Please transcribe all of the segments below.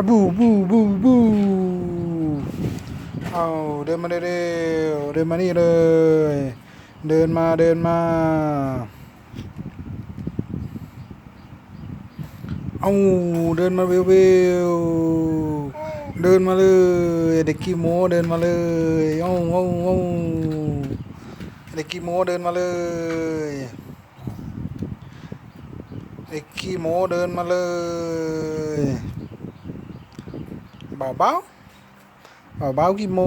อะบูบูบูบูเอาเดินมาเร็วเดินมานี่เลย เดินมาเดินมา เอาเดินมาเววๆเดินมาเลยเด็กขี้โมเดินมาเลยเอาเอาเอาเด็กขี้โมเดินมาเลยเด็กขี้โมเดินมาเลย เบาเบาเบาเบาๆขี้โม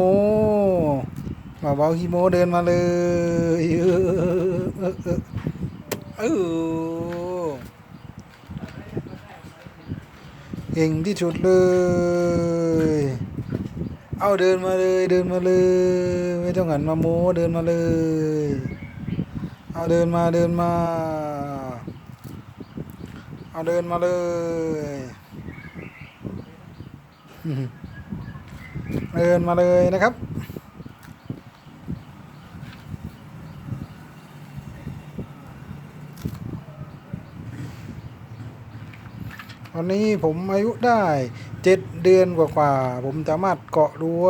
เบาเบาๆขี้โมเดินมาเลยเออเออเออเออเก่งที่สุดเลย เอาเดินมาเลยเดินมาเลย ไม่ต้องหันมาโมเดินมาเลย เอาเดินมาเดินมา เอาเดินมาเลย เดินมาเลยนะครับวันนี้ผมอายุได้เจ็ดเดือนกว่าๆผมสามารถเกาะรั้ว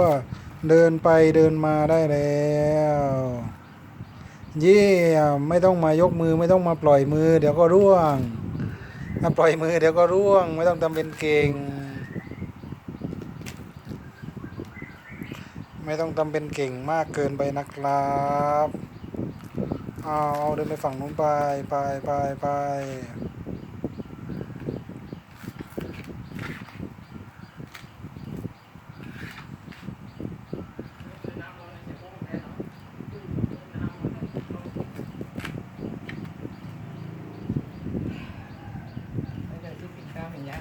เดินไปเดินมาได้แล้วเยี่ยมไม่ต้องมายกมือไม่ต้องมาปล่อยมือ เดี๋ยวก็ร่วงถ้าปล่อยมือเดี๋ยวก็ร่วง ไม่ต้องทำเป็นเก่ง ไม่ต้องทำเป็นเก่งมากเกินไปนะครับเอาเอาเดินไปฝั่งนู้นไปไปไปไป